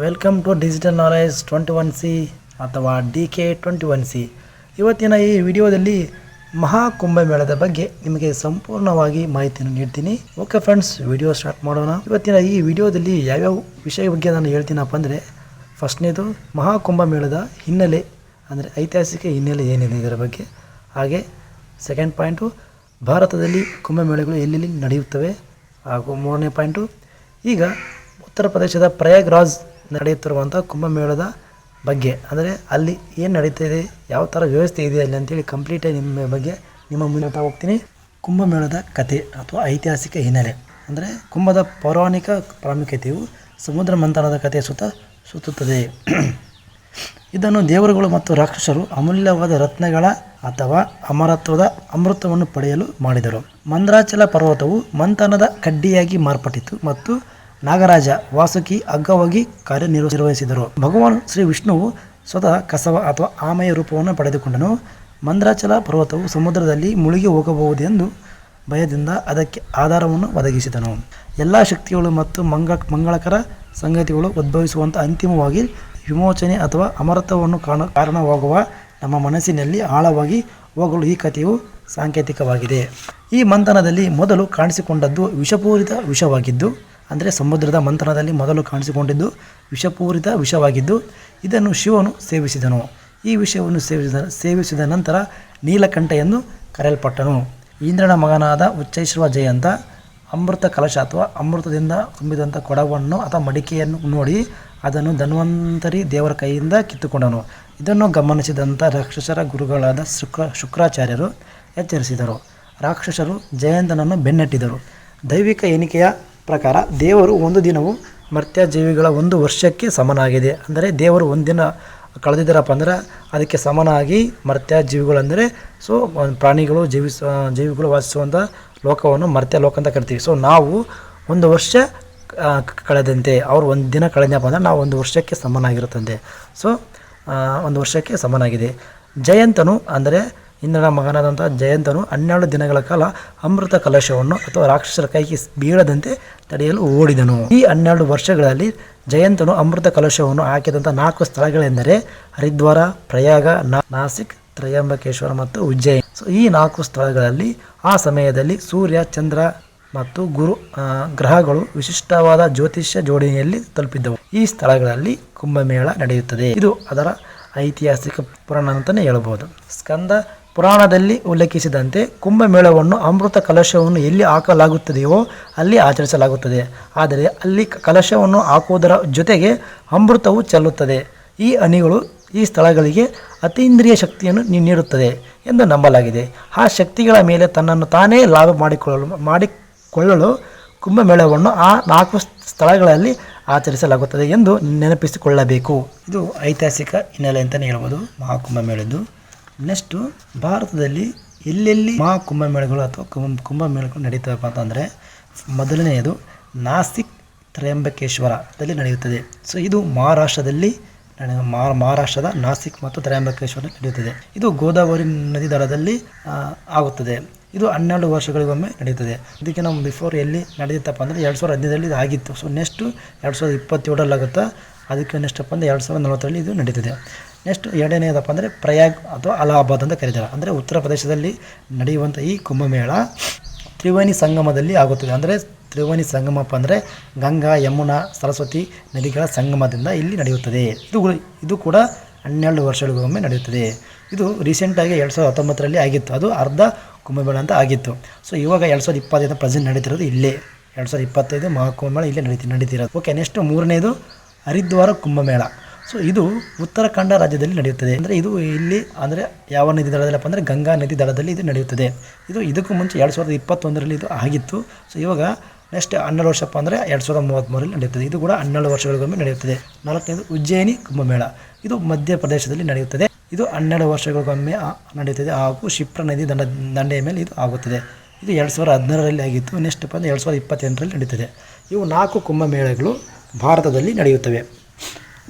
Welcome to digital knowledge twenty one C ಅಥವಾ D K twenty one C ಇವತ್ತಿನ ಈ ವಿಡಿಯೋದಲ್ಲಿ ಮಹಾಕುಂಭಮೇಳದ ಬಗ್ಗೆ ನಿಮಗೆ ಸಂಪೂರ್ಣವಾಗಿ ಮಾಹಿತಿಯನ್ನು ನೀಡ್ತೀನಿ. ಓಕೆ ಫ್ರೆಂಡ್ಸ್ ವಿಡಿಯೋ ಸ್ಟಾರ್ಟ್ ಮಾಡೋಣ. ಇವತ್ತಿನ ಈ ವಿಡಿಯೋದಲ್ಲಿ ಯಾವ್ಯಾವ ವಿಷಯ ಬಗ್ಗೆ ನಾನು ಹೇಳ್ತೀನಪ್ಪ ಅಂದರೆ, ಫಸ್ಟ್ನೇದು ಮಹಾಕುಂಭಮೇಳದ ಹಿನ್ನೆಲೆ, ಅಂದರೆ ಐತಿಹಾಸಿಕ ಹಿನ್ನೆಲೆ ಏನಿದೆ ಇದರ ಬಗ್ಗೆ. ಹಾಗೆ ಸೆಕೆಂಡ್ ಪಾಯಿಂಟು ಭಾರತದಲ್ಲಿ ಕುಂಭಮೇಳಗಳು ಎಲ್ಲೆಲ್ಲಿ ನಡೆಯುತ್ತವೆ. ಹಾಗೂ ಮೂರನೇ ಪಾಯಿಂಟು ಈಗ ಉತ್ತರ ಪ್ರದೇಶದ ಪ್ರಯಾಗ್ರಾಜ್ ನಡೆಯುತ್ತಿರುವಂಥ ಕುಂಭಮೇಳದ ಬಗ್ಗೆ. ಅಂದರೆ ಅಲ್ಲಿ ಏನು ನಡೀತಿದೆ, ಯಾವ ಥರ ವ್ಯವಸ್ಥೆ ಇದೆ ಅಲ್ಲಿ ಅಂತೇಳಿ ಕಂಪ್ಲೀಟಾಗಿ ನಿಮ್ಮ ಬಗ್ಗೆ ನಿಮ್ಮ ಮುಂದೆ ಹೋಗ್ತೀನಿ. ಕುಂಭಮೇಳದ ಕತೆ ಅಥವಾ ಐತಿಹಾಸಿಕ ಹಿನ್ನೆಲೆ. ಅಂದರೆ ಕುಂಭದ ಪೌರಾಣಿಕ ಪ್ರಾಮುಖ್ಯತೆಯು ಸಮುದ್ರ ಮಂಥನದ ಕಥೆ ಸುತ್ತ ಸುತ್ತುತ್ತದೆ. ಇದನ್ನು ದೇವರುಗಳು ಮತ್ತು ರಾಕ್ಷಸರು ಅಮೂಲ್ಯವಾದ ರತ್ನಗಳ ಅಥವಾ ಅಮರತ್ವದ ಅಮೃತವನ್ನು ಪಡೆಯಲು ಮಾಡಿದರು. ಮಂದ್ರಾಚಲ ಪರ್ವತವು ಮಂಥನದ ಕಡ್ಡಿಯಾಗಿ ಮಾರ್ಪಟ್ಟಿತು ಮತ್ತು ನಾಗರಾಜ ವಾಸುಕಿ ಅಗ್ಗವಾಗಿ ಕಾರ್ಯನಿರ್ವಹಿಸಿದರು. ಭಗವಾನ್ ಶ್ರೀ ವಿಷ್ಣುವು ಸ್ವತಃ ಕಸವ ಅಥವಾ ಆಮೆಯ ರೂಪವನ್ನು ಪಡೆದುಕೊಂಡನು. ಮಂದ್ರಾಚಲ ಪರ್ವತವು ಸಮುದ್ರದಲ್ಲಿ ಮುಳುಗಿ ಹೋಗಬಹುದೆಂದು ಭಯದಿಂದ ಅದಕ್ಕೆ ಆಧಾರವನ್ನು ಒದಗಿಸಿದನು. ಎಲ್ಲ ಶಕ್ತಿಗಳು ಮತ್ತು ಮಂಗ ಮಂಗಳಕರ ಸಂಗತಿಗಳು ಉದ್ಭವಿಸುವಂಥ ಅಂತಿಮವಾಗಿ ವಿಮೋಚನೆ ಅಥವಾ ಅಮರತ್ವವನ್ನು ಕಾಣ ಕಾರಣವಾಗುವ ನಮ್ಮ ಮನಸ್ಸಿನಲ್ಲಿ ಆಳವಾಗಿ ಹೋಗಲು ಈ ಕಥೆಯು ಸಾಂಕೇತಿಕವಾಗಿದೆ. ಈ ಮಂಥನದಲ್ಲಿ ಮೊದಲು ಕಾಣಿಸಿಕೊಂಡದ್ದು ವಿಷಪೂರಿತ ವಿಷವಾಗಿದ್ದು ಅಂದರೆ ಸಮುದ್ರದ ಮಂಥನದಲ್ಲಿ ಮೊದಲು ಕಾಣಿಸಿಕೊಂಡಿದ್ದು ವಿಷಪೂರಿತ ವಿಷವಾಗಿದ್ದು, ಇದನ್ನು ಶಿವನು ಸೇವಿಸಿದನು. ಈ ವಿಷಯವನ್ನು ಸೇವಿಸಿದ ಸೇವಿಸಿದ ನಂತರ ನೀಲಕಂಠ ಎಂದು ಕರೆಯಲ್ಪಟ್ಟನು. ಇಂದ್ರನ ಮಗನಾದ ಉಚ್ಚೈಶ್ವ ಜಯಂತ ಅಮೃತ ಕಲಶ ಅಥವಾ ಅಮೃತದಿಂದ ತುಂಬಿದಂಥ ಕೊಡವನ್ನು ಅಥವಾ ಮಡಿಕೆಯನ್ನು ನೋಡಿ ಅದನ್ನು ಧನ್ವಂತರಿ ದೇವರ ಕೈಯಿಂದ ಕಿತ್ತುಕೊಂಡನು. ಇದನ್ನು ಗಮನಿಸಿದಂಥ ರಾಕ್ಷಸರ ಗುರುಗಳಾದ ಶುಕ್ರ, ಶುಕ್ರಾಚಾರ್ಯರು ಎಚ್ಚರಿಸಿದರು. ರಾಕ್ಷಸರು ಜಯಂತನನ್ನು ಬೆನ್ನಟ್ಟಿದರು. ದೈವಿಕ ಎಣಿಕೆಯ ಪ್ರಕಾರ ದೇವರು ಒಂದು ದಿನವು ಮರ್ತ್ಯ ಜೀವಿಗಳ ಒಂದು ವರ್ಷಕ್ಕೆ ಸಮನಾಗಿದೆ. ಅಂದರೆ ದೇವರು ಒಂದು ದಿನ ಕಳೆದಿದ್ದಾರಪ್ಪ ಅಂದರೆ ಅದಕ್ಕೆ ಸಮನಾಗಿ ಮರ್ತ್ಯ ಜೀವಿಗಳಂದರೆ ಸೊ ಪ್ರಾಣಿಗಳು ಜೀವಿಸ, ಜೀವಿಗಳು ವಾಸಿಸುವಂಥ ಲೋಕವನ್ನು ಮರ್ತ್ಯ ಲೋಕ ಅಂತ ಕರಿತೀವಿ. ಸೊ, ನಾವು ಒಂದು ವರ್ಷ ಕಳೆದಂತೆ ಅವ್ರು ಒಂದು ದಿನ ಕಳೆದಪ್ಪ ಅಂದರೆ ನಾವು ಒಂದು ವರ್ಷಕ್ಕೆ ಸಮನಾಗಿರುತ್ತಂತೆ. ಸೊ ಒಂದು ವರ್ಷಕ್ಕೆ ಸಮನಾಗಿದೆ. ಜಯಂತನು ಅಂದರೆ ಇಂದ್ರನ ಮಗನಾದಂಥ ಜಯಂತನು ಹನ್ನೆರಡು ದಿನಗಳ ಕಾಲ ಅಮೃತ ಕಲಶವನ್ನು ಅಥವಾ ರಾಕ್ಷಸರ ಕೈಗೆ ಬೀಳದಂತೆ ತಡೆಯಲು ಓಡಿದನು. ಈ ಹನ್ನೆರಡು ವರ್ಷಗಳಲ್ಲಿ ಜಯಂತನು ಅಮೃತ ಕಲಶವನ್ನು ಹಾಕಿದಂಥ ನಾಲ್ಕು ಸ್ಥಳಗಳೆಂದರೆ ಹರಿದ್ವಾರ, ಪ್ರಯಾಗ ನಾಸಿಕ್, ತ್ರಯಂಬಕೇಶ್ವರ ಮತ್ತು ಉಜ್ಜಯಿನಿ. ಸೊ ಈ ನಾಲ್ಕು ಸ್ಥಳಗಳಲ್ಲಿ ಆ ಸಮಯದಲ್ಲಿ ಸೂರ್ಯ, ಚಂದ್ರ ಮತ್ತು ಗುರು ಗ್ರಹಗಳು ವಿಶಿಷ್ಟವಾದ ಜ್ಯೋತಿಷ್ಯ ಜೋಡಣೆಯಲ್ಲಿ ತಲುಪಿದ್ದವು. ಈ ಸ್ಥಳಗಳಲ್ಲಿ ಕುಂಭಮೇಳ ನಡೆಯುತ್ತದೆ. ಇದು ಅದರ ಐತಿಹಾಸಿಕ ಪುರಾಣ ಅಂತಲೇ ಹೇಳಬಹುದು. ಸ್ಕಂದ ಪುರಾಣದಲ್ಲಿ ಉಲ್ಲೇಖಿಸಿದಂತೆ ಕುಂಭಮೇಳವನ್ನು ಅಮೃತ ಕಲಶವನ್ನು ಎಲ್ಲಿ ಹಾಕಲಾಗುತ್ತದೆಯೋ ಅಲ್ಲಿ ಆಚರಿಸಲಾಗುತ್ತದೆ. ಆದರೆ ಅಲ್ಲಿ ಕಲಶವನ್ನು ಹಾಕುವುದರ ಜೊತೆಗೆ ಅಮೃತವು ಚೆಲ್ಲುತ್ತದೆ. ಈ ಅಣಿಗಳು ಈ ಸ್ಥಳಗಳಿಗೆ ಅತೀಂದ್ರಿಯ ಶಕ್ತಿಯನ್ನು ನೀಡುತ್ತದೆ ಎಂದು ನಂಬಲಾಗಿದೆ. ಆ ಶಕ್ತಿಗಳ ಮೇಲೆ ತನ್ನನ್ನು ತಾನೇ ಲಾಭ ಮಾಡಿಕೊಳ್ಳಲು ಮಾಡಿಕೊಳ್ಳಲು ಕುಂಭಮೇಳವನ್ನು ಆ ನಾಲ್ಕು ಸ್ಥಳಗಳಲ್ಲಿ ಆಚರಿಸಲಾಗುತ್ತದೆ ಎಂದು ನೆನಪಿಸಿಕೊಳ್ಳಬೇಕು. ಇದು ಐತಿಹಾಸಿಕ ಹಿನ್ನೆಲೆ ಅಂತಲೇ ಹೇಳ್ಬೋದು. ಮಹಾಕುಂಭಮೇಳದ್ದು ನೆಕ್ಸ್ಟು ಭಾರತದಲ್ಲಿ ಎಲ್ಲೆಲ್ಲಿ ಮಹಾ ಕುಂಭಮೇಳಗಳು ಅಥವಾ ಕುಂಭ ಕುಂಭಮೇಳಗಳು ನಡೀತವಪ್ಪ ಅಂತಂದರೆ ಮೊದಲನೆಯದು ನಾಸಿಕ್ ತ್ರಯಂಬಕೇಶ್ವರದಲ್ಲಿ ನಡೆಯುತ್ತದೆ. ಸೊ ಇದು ಮಹಾರಾಷ್ಟ್ರದಲ್ಲಿ ಮಹಾರಾಷ್ಟ್ರದ ನಾಸಿಕ್ ಮತ್ತು ತ್ರಯಂಬಕೇಶ್ವರ ನಡೆಯುತ್ತದೆ. ಇದು ಗೋದಾವರಿ ನದಿ ದಡದಲ್ಲಿ ಆಗುತ್ತದೆ. ಇದು ಹನ್ನೆರಡು ವರ್ಷಗಳಿಗೊಮ್ಮೆ ನಡೆಯುತ್ತದೆ. ಇದಕ್ಕೆ ನಾವು ಬಿಫೋರ್ ಎಲ್ಲಿ ನಡೆಯುತ್ತಪ್ಪ ಅಂದರೆ ಎರಡು ಸಾವಿರದ ಹದಿನೈದರಲ್ಲಿ ಇದು ಆಗಿತ್ತು. ಸೊ ನೆಕ್ಸ್ಟು ಎರಡು ಸಾವಿರದ ಇಪ್ಪತ್ತೇಳರಲ್ಲಿ ಆಗುತ್ತಾ ಅದಕ್ಕೆ ನೆಕ್ಸ್ಟಪ್ಪ ಅಂದರೆ ಎರಡು ಸಾವಿರದ ನಲವತ್ತರಲ್ಲಿ ಇದು ನಡೀತದೆ. ನೆಕ್ಸ್ಟ್ ಎರಡನೇದಪ್ಪ ಅಂದರೆ ಪ್ರಯಾಗ್ ಅಥವಾ ಅಲಹಾಬಾದ್ ಅಂತ ಕರೀತಾರೆ. ಅಂದರೆ ಉತ್ತರ ಪ್ರದೇಶದಲ್ಲಿ ನಡೆಯುವಂಥ ಈ ಕುಂಭಮೇಳ ತ್ರಿವೇಣಿ ಸಂಗಮದಲ್ಲಿ ಆಗುತ್ತದೆ. ಅಂದರೆ ತ್ರಿವೇಣಿ ಸಂಗಮಪ್ಪ ಅಂದರೆ ಗಂಗಾ, ಯಮುನಾ, ಸರಸ್ವತಿ ನದಿಗಳ ಸಂಗಮದಿಂದ ಇಲ್ಲಿ ನಡೆಯುತ್ತದೆ. ಇದು ಇದು ಕೂಡ ಹನ್ನೆರಡು ವರ್ಷಗಳಿಗೊಮ್ಮೆ ನಡೆಯುತ್ತದೆ. ಇದು ರೀಸೆಂಟಾಗಿ ಎರಡು ಸಾವಿರದ ಹತ್ತೊಂಬತ್ತರಲ್ಲಿ ಆಗಿತ್ತು. ಅದು ಅರ್ಧ ಕುಂಭಮೇಳ ಅಂತ ಆಗಿತ್ತು. ಸೊ ಇವಾಗ ಎರಡು ಸಾವಿರದ ಇಪ್ಪತ್ತೈದು ಪ್ರೆಸೆಂಟ್ ನಡೀತಿರೋದು ಇಲ್ಲೇ. ಎರಡು ಸಾವಿರದ ಇಪ್ಪತ್ತೈದು ಮಹಾಕುಂಭಮೇಳ ಇಲ್ಲೇ ನಡೀತಿ, ನಡೀತಿರೋದು. ಓಕೆ ನೆಕ್ಸ್ಟ್ ಮೂರನೇದು ಹರಿದ್ವಾರ ಕುಂಭಮೇಳ. ಸೊ ಇದು ಉತ್ತರಾಖಂಡ ರಾಜ್ಯದಲ್ಲಿ ನಡೆಯುತ್ತದೆ. ಅಂದರೆ ಇದು ಇಲ್ಲಿ, ಅಂದರೆ ಯಾವ ನದಿ ದಡದಲ್ಲಪ್ಪ ಅಂದರೆ ಗಂಗಾ ನದಿ ದಡದಲ್ಲಿ ಇದು ನಡೆಯುತ್ತದೆ. ಇದು ಇದಕ್ಕೂ ಮುಂಚೆ ಎರಡು ಸಾವಿರದ ಇಪ್ಪತ್ತೊಂದರಲ್ಲಿ ಇದು ಆಗಿತ್ತು. ಸೊ ಇವಾಗ ನೆಕ್ಸ್ಟ್ ಹನ್ನೆರಡು ವರ್ಷಪ್ಪ ಅಂದರೆ ಎರಡು ಸಾವಿರದ ಮೂವತ್ತ್ಮೂರರಲ್ಲಿ ನಡೆಯುತ್ತದೆ. ಇದು ಕೂಡ ಹನ್ನೆರಡು ವರ್ಷಗಳಿಗೊಮ್ಮೆ ನಡೆಯುತ್ತದೆ. ನಾಲ್ಕನೇದು ಉಜ್ಜಯಿನಿ ಕುಂಭಮೇಳ. ಇದು ಮಧ್ಯಪ್ರದೇಶದಲ್ಲಿ ನಡೆಯುತ್ತದೆ. ಇದು ಹನ್ನೆರಡು ವರ್ಷಗಳಿಗೊಮ್ಮೆ ನಡೆಯುತ್ತದೆ. ಹಾಗೂ ಶಿಪ್ರಾ ನದಿ ದಂಡ, ದಂಡೆಯ ಮೇಲೆ ಇದು ಆಗುತ್ತದೆ. ಇದು ಎರಡು ಸಾವಿರದ ಹದಿನಾರರಲ್ಲಿ ಆಗಿತ್ತು. ನೆಕ್ಸ್ಟ್ ಬಂದು ಎರಡು ಸಾವಿರದ ಇಪ್ಪತ್ತೆಂಟರಲ್ಲಿ ನಡೆಯುತ್ತದೆ ಇವು ನಾಲ್ಕು ಕುಂಭಮೇಳಗಳು ಭಾರತದಲ್ಲಿ ನಡೆಯುತ್ತವೆ.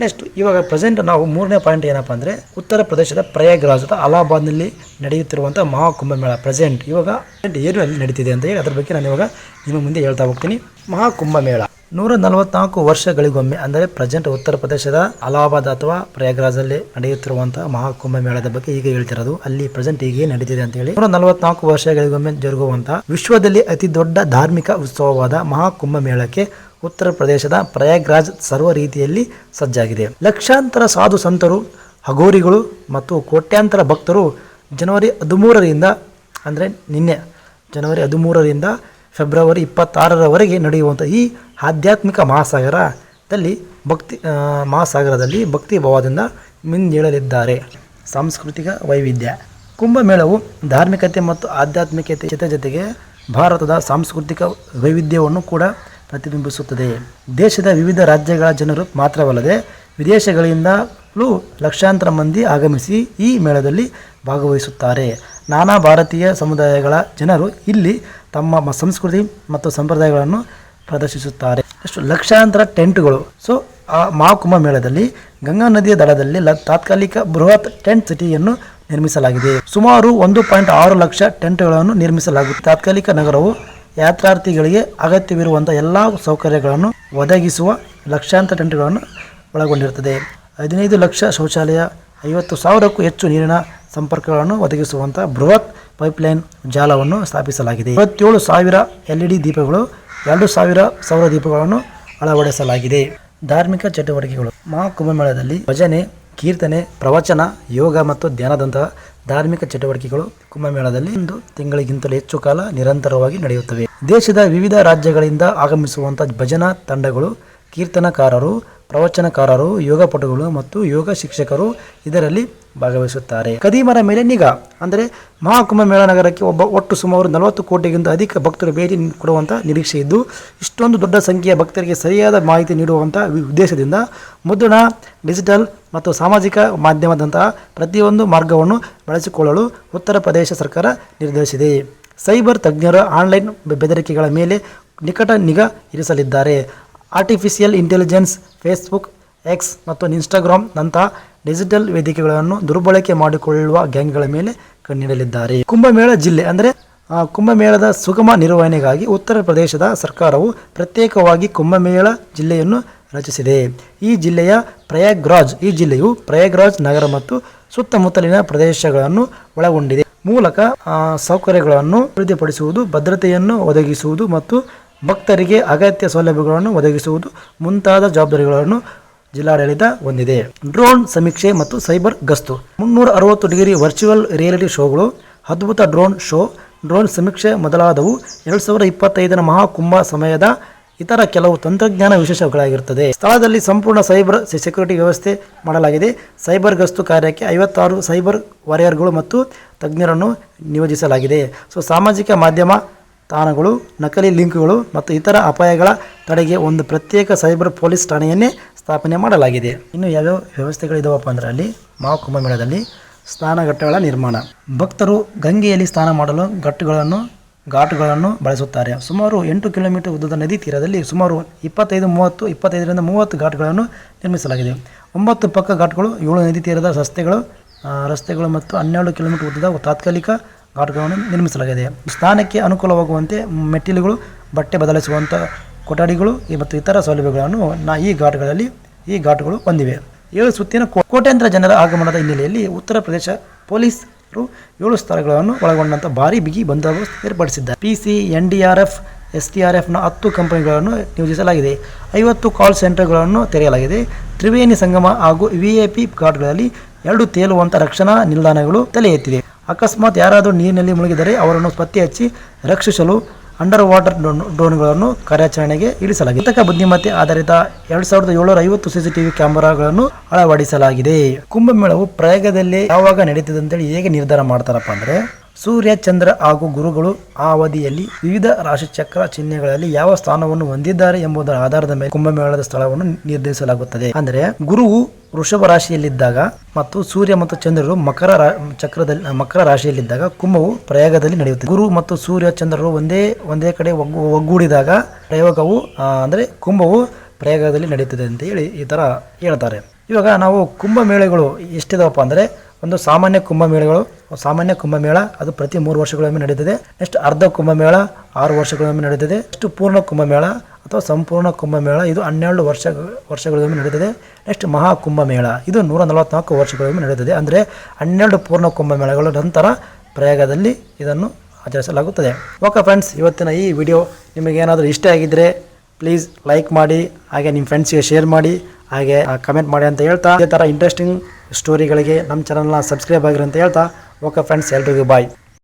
ನೆಕ್ಸ್ಟ್ ಇವಾಗ ಪ್ರೆಸೆಂಟ್ ನಾವು ಮೂರನೇ ಪಾಯಿಂಟ್ ಏನಪ್ಪ ಅಂದರೆ ಉತ್ತರ ಪ್ರದೇಶದ ಪ್ರಯಾಗ್ರಾಜದ ಅಲಹಾಬಾದ್ನಲ್ಲಿ ನಡೆಯುತ್ತಿರುವಂಥ ಮಹಾಕುಂಭಮೇಳ ಪ್ರೆಸೆಂಟ್ ಇವಾಗ ಏನು ಅಲ್ಲಿ ನಡೀತಿದೆ ಅಂತ ಹೇಳಿ ಅದ್ರ ಬಗ್ಗೆ ನಾನು ಇವಾಗ ನಿಮ್ಮ ಮುಂದೆ ಹೇಳ್ತಾ ಹೋಗ್ತೀನಿ. ಮಹಾಕುಂಭಮೇಳ. ನೂರ ನಲವತ್ನಾಲ್ಕು ವರ್ಷಗಳಿಗೊಮ್ಮೆ ಅಂದರೆ ಪ್ರೆಸೆಂಟ್ ಉತ್ತರ ಪ್ರದೇಶದ ಅಲಹಾಬಾದ್ ಅಥವಾ ಪ್ರಯಾಗ್ರಾಜಲ್ಲಿ ನಡೆಯುತ್ತಿರುವಂತಹ ಮಹಾಕುಂಭ ಮೇಳದ ಬಗ್ಗೆ ಈಗ ಹೇಳ್ತಿರೋದು. ಅಲ್ಲಿ ಪ್ರೆಸೆಂಟ್ ಈಗ ಏನು ನಡೀತಿದೆ ಅಂತ ಹೇಳಿ. ನೂರ ನಲವತ್ನಾಲ್ಕು ವರ್ಷಗಳಿಗೊಮ್ಮೆ ಜರುಗುವಂತಹ ವಿಶ್ವದಲ್ಲಿ ಅತಿ ದೊಡ್ಡ ಧಾರ್ಮಿಕ ಉತ್ಸವವಾದ ಮಹಾಕುಂಭ ಮೇಳಕ್ಕೆ ಉತ್ತರ ಪ್ರದೇಶದ ಪ್ರಯಾಗ್ರಾಜ್ ಸರ್ವ ರೀತಿಯಲ್ಲಿ ಸಜ್ಜಾಗಿದೆ. ಲಕ್ಷಾಂತರ ಸಾಧು ಸಂತರು, ಹಗೋರಿಗಳು ಮತ್ತು ಕೋಟ್ಯಾಂತರ ಭಕ್ತರು ಜನವರಿ ಹದಿಮೂರರಿಂದ ಅಂದರೆ ನಿನ್ನೆ ಜನವರಿ ಹದಿಮೂರರಿಂದ ಫೆಬ್ರವರಿ ಇಪ್ಪತ್ತಾರರವರೆಗೆ ನಡೆಯುವಂಥ ಈ ಆಧ್ಯಾತ್ಮಿಕ ಮಹಾಸಾಗರದಲ್ಲಿ ಭಕ್ತಿ ಮಹಾಸಾಗರದಲ್ಲಿ ಭಕ್ತಿ ಭಾವದಿಂದ ಮಿಂದೇಳಲಿದ್ದಾರೆ. ಸಾಂಸ್ಕೃತಿಕ ವೈವಿಧ್ಯ. ಕುಂಭಮೇಳವು ಧಾರ್ಮಿಕತೆ ಮತ್ತು ಆಧ್ಯಾತ್ಮಿಕತೆ ಜೊತೆ ಜೊತೆಗೆ ಭಾರತದ ಸಾಂಸ್ಕೃತಿಕ ವೈವಿಧ್ಯವನ್ನು ಕೂಡ ಪ್ರತಿಬಿಂಬಿಸುತ್ತದೆ. ದೇಶದ ವಿವಿಧ ರಾಜ್ಯಗಳ ಜನರು ಮಾತ್ರವಲ್ಲದೆ ವಿದೇಶಗಳಿಂದಲೂ ಲಕ್ಷಾಂತರ ಮಂದಿ ಆಗಮಿಸಿ ಈ ಮೇಳದಲ್ಲಿ ಭಾಗವಹಿಸುತ್ತಾರೆ. ನಾನಾ ಭಾರತೀಯ ಸಮುದಾಯಗಳ ಜನರು ಇಲ್ಲಿ ತಮ್ಮ ಸಂಸ್ಕೃತಿ ಮತ್ತು ಸಂಪ್ರದಾಯಗಳನ್ನು ಪ್ರದರ್ಶಿಸುತ್ತಾರೆ. ಅಷ್ಟು ಲಕ್ಷಾಂತರ ಟೆಂಟ್ಗಳು. ಸೊ, ಆ ಮಹಾಕುಂಭ ಮೇಳದಲ್ಲಿ ಗಂಗಾ ನದಿಯ ದಡದಲ್ಲಿ ತಾತ್ಕಾಲಿಕ ಬೃಹತ್ ಟೆಂಟ್ ಸಿಟಿಯನ್ನು ನಿರ್ಮಿಸಲಾಗಿದೆ. ಸುಮಾರು ಒಂದು ಪಾಯಿಂಟ್ ಆರು ಲಕ್ಷ ಟೆಂಟ್ಗಳನ್ನು ನಿರ್ಮಿಸಲಾಗುತ್ತದೆ. ತಾತ್ಕಾಲಿಕ ನಗರವು ಯಾತ್ರಾರ್ಥಿಗಳಿಗೆ ಅಗತ್ಯವಿರುವಂಥ ಎಲ್ಲ ಸೌಕರ್ಯಗಳನ್ನು ಒದಗಿಸುವ ಲಕ್ಷಾಂತರ ಟೆಂಟ್ಗಳನ್ನು ಒಳಗೊಂಡಿರುತ್ತದೆ. ಹದಿನೈದು ಲಕ್ಷ ಶೌಚಾಲಯ, ಐವತ್ತು ಸಾವಿರಕ್ಕೂ ಹೆಚ್ಚು ನೀರಿನ ಸಂಪರ್ಕಗಳನ್ನು ಒದಗಿಸುವಂಥ ಬೃಹತ್ ಪೈಪ್ಲೈನ್ ಜಾಲವನ್ನು ಸ್ಥಾಪಿಸಲಾಗಿದೆ. ಇಪ್ಪತ್ತೇಳು ಸಾವಿರ ಎಲ್ ಇ ಡಿ ದೀಪಗಳು, ಎರಡು ಸಾವಿರ ಸೌರ ದೀಪಗಳನ್ನು ಅಳವಡಿಸಲಾಗಿದೆ. ಧಾರ್ಮಿಕ ಚಟುವಟಿಕೆಗಳು. ಮಹಾಕುಂಭಮೇಳದಲ್ಲಿ ಭಜನೆ ಕೀರ್ತನೆ, ಪ್ರವಚನ, ಯೋಗ ಮತ್ತು ಧ್ಯಾನದಂತಹ ಧಾರ್ಮಿಕ ಚಟುವಟಿಕೆಗಳು ಕುಂಭಮೇಳದಲ್ಲಿ ಒಂದು ತಿಂಗಳಿಗಿಂತಲೂ ಹೆಚ್ಚು ಕಾಲ ನಿರಂತರವಾಗಿ ನಡೆಯುತ್ತವೆ. ದೇಶದ ವಿವಿಧ ರಾಜ್ಯಗಳಿಂದ ಆಗಮಿಸುವಂಥ ಭಜನಾ ತಂಡಗಳು, ಕೀರ್ತನಕಾರರು, ಪ್ರವಚನಕಾರರು ಯೋಗಪಟುಗಳು ಮತ್ತು ಯೋಗ ಶಿಕ್ಷಕರು ಇದರಲ್ಲಿ ಭಾಗವಹಿಸುತ್ತಾರೆ. ಕದೀಮರ ಮೇಲೆ ನಿಗಾ, ಅಂದರೆ ಮಹಾಕುಂಭ ಮೇಳ ನಗರಕ್ಕೆ ಒಬ್ಬ ಒಟ್ಟು ಸುಮಾರು ನಲವತ್ತು ಕೋಟಿಗಿಂತ ಅಧಿಕ ಭಕ್ತರು ಭೇಟಿ ಕೊಡುವಂಥ ನಿರೀಕ್ಷೆ ಇದ್ದು, ಇಷ್ಟೊಂದು ದೊಡ್ಡ ಸಂಖ್ಯೆಯ ಭಕ್ತರಿಗೆ ಸರಿಯಾದ ಮಾಹಿತಿ ನೀಡುವಂಥ ಉದ್ದೇಶದಿಂದ ಮುದ್ರಣ, ಡಿಜಿಟಲ್ ಮತ್ತು ಸಾಮಾಜಿಕ ಮಾಧ್ಯಮದಂತಹ ಪ್ರತಿಯೊಂದು ಮಾರ್ಗವನ್ನು ಬಳಸಿಕೊಳ್ಳಲು ಉತ್ತರ ಪ್ರದೇಶ ಸರ್ಕಾರ ನಿರ್ಧರಿಸಿದೆ. ಸೈಬರ್ ತಜ್ಞರ ಆನ್ಲೈನ್ ಬೆದರಿಕೆಗಳ ಮೇಲೆ ನಿಕಟ ನಿಗಾ ಇರಿಸಲಿದ್ದಾರೆ. ಆರ್ಟಿಫಿಷಿಯಲ್ ಇಂಟೆಲಿಜೆನ್ಸ್, ಫೇಸ್ಬುಕ್, ಎಕ್ಸ್ ಮತ್ತು ಇನ್ಸ್ಟಾಗ್ರಾಮ್ ನಂತಹ ಡಿಜಿಟಲ್ ವೇದಿಕೆಗಳನ್ನು ದುರ್ಬಳಕೆ ಮಾಡಿಕೊಳ್ಳುವ ಗ್ಯಾಂಗ್ಗಳ ಮೇಲೆ ಕಣ್ಣಿಡಲಿದ್ದಾರೆ. ಕುಂಭಮೇಳ ಜಿಲ್ಲೆ ಅಂದರೆ ಕುಂಭಮೇಳದ ಸುಗಮ ನಿರ್ವಹಣೆಗಾಗಿ ಉತ್ತರ ಪ್ರದೇಶದ ಸರ್ಕಾರವು ಪ್ರತ್ಯೇಕವಾಗಿ ಕುಂಭಮೇಳ ಜಿಲ್ಲೆಯನ್ನು ರಚಿಸಿದೆ. ಈ ಜಿಲ್ಲೆಯ ಪ್ರಯಾಗ್ರಾಜ್, ಈ ಜಿಲ್ಲೆಯು ಪ್ರಯಾಗ್ರಾಜ್ ನಗರ ಮತ್ತು ಸುತ್ತಮುತ್ತಲಿನ ಪ್ರದೇಶಗಳನ್ನು ಒಳಗೊಂಡಿದೆ. ಮೂಲಕ ಸೌಕರ್ಯಗಳನ್ನು ಅಭಿವೃದ್ಧಿಪಡಿಸುವುದು, ಭದ್ರತೆಯನ್ನು ಒದಗಿಸುವುದು ಮತ್ತು ಭಕ್ತರಿಗೆ ಅಗತ್ಯ ಸೌಲಭ್ಯಗಳನ್ನು ಒದಗಿಸುವುದು ಮುಂತಾದ ಜವಾಬ್ದಾರಿಗಳನ್ನು ಜಿಲ್ಲಾಡಳಿತ ಹೊಂದಿದೆ. ಡ್ರೋನ್ ಸಮೀಕ್ಷೆ ಮತ್ತು ಸೈಬರ್ ಗಸ್ತು. ಮುನ್ನೂರ ಅರವತ್ತು ಡಿಗ್ರಿ ವರ್ಚುವಲ್ ರಿಯಾಲಿಟಿ ಶೋಗಳು, ಅದ್ಭುತ ಡ್ರೋನ್ ಶೋ ಡ್ರೋನ್ ಸಮೀಕ್ಷೆ ಮೊದಲಾದವು ಎರಡು ಸಾವಿರದ ಇಪ್ಪತ್ತೈದರ ಮಹಾಕುಂಭ ಸಮಯದ ಇತರ ಕೆಲವು ತಂತ್ರಜ್ಞಾನ ವಿಶೇಷಗಳಾಗಿರುತ್ತದೆ. ಸ್ಥಳದಲ್ಲಿ ಸಂಪೂರ್ಣ ಸೈಬರ್ ಸೆಕ್ಯೂರಿಟಿ ವ್ಯವಸ್ಥೆ ಮಾಡಲಾಗಿದೆ. ಸೈಬರ್ ಗಸ್ತು ಕಾರ್ಯಕ್ಕೆ ಐವತ್ತಾರು ಸೈಬರ್ ವಾರಿಯರ್ಗಳು ಮತ್ತು ತಜ್ಞರನ್ನು ನಿಯೋಜಿಸಲಾಗಿದೆ. ಸೊ, ಸಾಮಾಜಿಕ ಮಾಧ್ಯಮ ತಾಣಗಳು, ನಕಲಿ ಲಿಂಕ್ಗಳು ಮತ್ತು ಇತರ ಅಪಾಯಗಳ ತಡೆಗೆ ಒಂದು ಪ್ರತ್ಯೇಕ ಸೈಬರ್ ಪೊಲೀಸ್ ಠಾಣೆಯನ್ನೇ ಸ್ಥಾಪನೆ ಮಾಡಲಾಗಿದೆ. ಇನ್ನು ಯಾವ್ಯಾವ ವ್ಯವಸ್ಥೆಗಳಿದಾವಪ್ಪ ಅಂದರೆ ಅಲ್ಲಿ ಮಹಾಕುಂಭ ಮೇಳದಲ್ಲಿ ಸ್ನಾನಘಟ್ಟಗಳ ನಿರ್ಮಾಣ. ಭಕ್ತರು ಗಂಗೆಯಲ್ಲಿ ಸ್ನಾನ ಮಾಡಲು ಘಟ್ಟುಗಳನ್ನು, ಘಾಟ್ಗಳನ್ನು ಬಳಸುತ್ತಾರೆ. ಸುಮಾರು ಎಂಟು ಕಿಲೋಮೀಟರ್ ಉದ್ದದ ನದಿ ತೀರದಲ್ಲಿ ಸುಮಾರು ಇಪ್ಪತ್ತೈದು, ಮೂವತ್ತು, ಇಪ್ಪತ್ತೈದರಿಂದ ಮೂವತ್ತು ಘಾಟ್ಗಳನ್ನು ನಿರ್ಮಿಸಲಾಗಿದೆ. ಒಂಬತ್ತು ಪಕ್ಕ ಘಾಟ್ಗಳು, ಏಳು ನದಿ ತೀರದ ರಸ್ತೆಗಳು ರಸ್ತೆಗಳು ಮತ್ತು ಹನ್ನೆರಡು ಕಿಲೋಮೀಟರ್ ಉದ್ದದ ತಾತ್ಕಾಲಿಕ ಘಾಟ್ಗಳನ್ನು ನಿರ್ಮಿಸಲಾಗಿದೆ. ಸ್ನಾನಕ್ಕೆ ಅನುಕೂಲವಾಗುವಂತೆ ಮೆಟ್ಟಿಲುಗಳು, ಬಟ್ಟೆ ಬದಲಿಸುವಂಥ ಕೊಠಡಿಗಳು ಮತ್ತು ಇತರ ಸೌಲಭ್ಯಗಳನ್ನು ನಾ ಈ ಘಾಟ್ಗಳಲ್ಲಿ, ಈ ಘಾಟ್ಗಳು ಹೊಂದಿವೆ ಏಳು ಸುತ್ತಿನ ಕೋಟ್ಯಾಂತರ ಜನರ ಆಗಮನದ ಹಿನ್ನೆಲೆಯಲ್ಲಿ ಉತ್ತರ ಪ್ರದೇಶ ಪೊಲೀಸರು ಏಳು ಸ್ಥಳಗಳನ್ನು ಒಳಗೊಂಡಂಥ ಭಾರಿ ಬಿಗಿ ಬಂದೋಬಸ್ತ್ ಏರ್ಪಡಿಸಿದ್ದಾರೆ. P C, N D R F, S T R ಎಫ್ನ ಹತ್ತು ಕಂಪನಿಗಳನ್ನು ನಿಯೋಜಿಸಲಾಗಿದೆ. ಐವತ್ತು ಕಾಲ್ ಸೆಂಟರ್ಗಳನ್ನು ತೆರೆಯಲಾಗಿದೆ. ತ್ರಿವೇಣಿ ಸಂಗಮ ಹಾಗೂ ವಿ ಎ ಪಿ ಘಾಟ್ಗಳಲ್ಲಿ ಎರಡು ತೇಲುವಂಥ ರಕ್ಷಣಾ ನಿಲ್ದಾಣಗಳು ತಲೆ ಎತ್ತಿದೆ ಅಕಸ್ಮಾತ್ ಯಾರಾದರೂ ನೀರಿನಲ್ಲಿ ಮುಳುಗಿದರೆ ಅವರನ್ನು ಪತ್ತೆ ಹಚ್ಚಿ ರಕ್ಷಿಸಲು ಅಂಡರ್ ವಾಟರ್ ಡ್ರೋನ್ ಡ್ರೋನ್ಗಳನ್ನು ಕಾರ್ಯಾಚರಣೆಗೆ ಇಳಿಸಲಾಗಿದೆ. ಕೃತಕ ಬುದ್ಧಿಮತ್ತೆ ಆಧಾರಿತ ಎರಡ್ ಸಾವಿರದ ಏಳ್ನೂರ ಐವತ್ತು ಸಿಸಿಟಿವಿ ಕ್ಯಾಮೆರಾಗಳನ್ನು ಅಳವಡಿಸಲಾಗಿದೆ. ಕುಂಭಮೇಳವು ಪ್ರಯಾಗದಲ್ಲಿ ಯಾವಾಗ ನಡೀತದೆ ಅಂತೇಳಿ ಹೇಗೆ ನಿರ್ಧಾರ ಮಾಡ್ತಾರಪ್ಪ ಅಂದ್ರೆ, ಸೂರ್ಯ, ಚಂದ್ರ ಹಾಗೂ ಗುರುಗಳು ಆ ಅವಧಿಯಲ್ಲಿ ವಿವಿಧ ರಾಶಿಚಕ್ರ ಚಿಹ್ನೆಗಳಲ್ಲಿ ಯಾವ ಸ್ಥಾನವನ್ನು ಹೊಂದಿದ್ದಾರೆ ಎಂಬುದರ ಆಧಾರದ ಮೇಲೆ ಕುಂಭಮೇಳದ ಸ್ಥಳವನ್ನು ನಿರ್ಧರಿಸಲಾಗುತ್ತದೆ. ಅಂದರೆ ಗುರುವು ವೃಷಭ ರಾಶಿಯಲ್ಲಿದ್ದಾಗ ಮತ್ತು ಸೂರ್ಯ ಮತ್ತು ಚಂದ್ರರು ಮಕರ ಚಕ್ರದಲ್ಲಿ ಮಕರ ರಾಶಿಯಲ್ಲಿದ್ದಾಗ ಕುಂಭವು ಪ್ರಯಾಗದಲ್ಲಿ ನಡೆಯುತ್ತದೆ. ಗುರು ಮತ್ತು ಸೂರ್ಯ ಚಂದ್ರರು ಒಂದೇ ಒಂದೇ ಕಡೆ ಒಗ್ಗು, ಒಗ್ಗೂಡಿದಾಗ ಪ್ರಯೋಗವು ಅಂದರೆ ಕುಂಭವು ಪ್ರಯಾಗದಲ್ಲಿ ನಡೆಯುತ್ತದೆ ಅಂತ ಹೇಳಿ ಈ ಥರ ಹೇಳ್ತಾರೆ. ಇವಾಗ ನಾವು ಕುಂಭಮೇಳಗಳು ಎಷ್ಟಿದಾವಪ್ಪ ಅಂದ್ರೆ ಒಂದು ಸಾಮಾನ್ಯ ಕುಂಭಮೇಳಗಳು ಸಾಮಾನ್ಯ ಕುಂಭಮೇಳ ಅದು ಪ್ರತಿ ಮೂರು ವರ್ಷಗಳೊಮ್ಮೆ ನಡೀತದೆ. ನೆಕ್ಸ್ಟ್ ಅರ್ಧ ಕುಂಭಮೇಳ ಆರು ವರ್ಷಗಳೊಮ್ಮೆ ನಡೀತದೆ. ನೆಕ್ಸ್ಟ್ ಪೂರ್ಣ ಕುಂಭಮೇಳ ಅಥವಾ ಸಂಪೂರ್ಣ ಕುಂಭಮೇಳ, ಇದು ಹನ್ನೆರಡು ವರ್ಷ ವರ್ಷಗಳಿಗೊಮ್ಮೆ ನಡೆಯುತ್ತದೆ ನೆಕ್ಸ್ಟ್ ಮಹಾ ಕುಂಭಮೇಳ ಇದು ನೂರ ನಲವತ್ತ್ನಾಲ್ಕು ವರ್ಷಗಳಿಗೊಮ್ಮೆ ನಡೆಯುತ್ತದೆ ಅಂದರೆ ಹನ್ನೆರಡು ಪೂರ್ಣ ಕುಂಭಮೇಳಗಳ ನಂತರ ಪ್ರಯಾಗದಲ್ಲಿ ಇದನ್ನು ಆಚರಿಸಲಾಗುತ್ತದೆ. ಓಕೆ ಫ್ರೆಂಡ್ಸ್ ಇವತ್ತಿನ ಈ ವಿಡಿಯೋ ನಿಮಗೇನಾದರೂ ಇಷ್ಟ ಆಗಿದ್ದರೆ ಪ್ಲೀಸ್ ಲೈಕ್ ಮಾಡಿ, ಹಾಗೆ ನಿಮ್ಮ ಫ್ರೆಂಡ್ಸ್ಗೆ ಶೇರ್ ಮಾಡಿ, ಹಾಗೆ ಕಮೆಂಟ್ ಮಾಡಿ ಅಂತ ಹೇಳ್ತಾ, ಇದೇ ಥರ ಇಂಟ್ರೆಸ್ಟಿಂಗ್ ಸ್ಟೋರಿಗಳಿಗೆ ನಮ್ಮ ಚಾನಲ್ನ ಸಬ್ಸ್ಕ್ರೈಬ್ ಆಗಿರಿ ಅಂತ ಹೇಳ್ತಾ. ಓಕೆ ಫ್ರೆಂಡ್ಸ್ ಎಲ್ರಿಗೂ ಬಾಯ್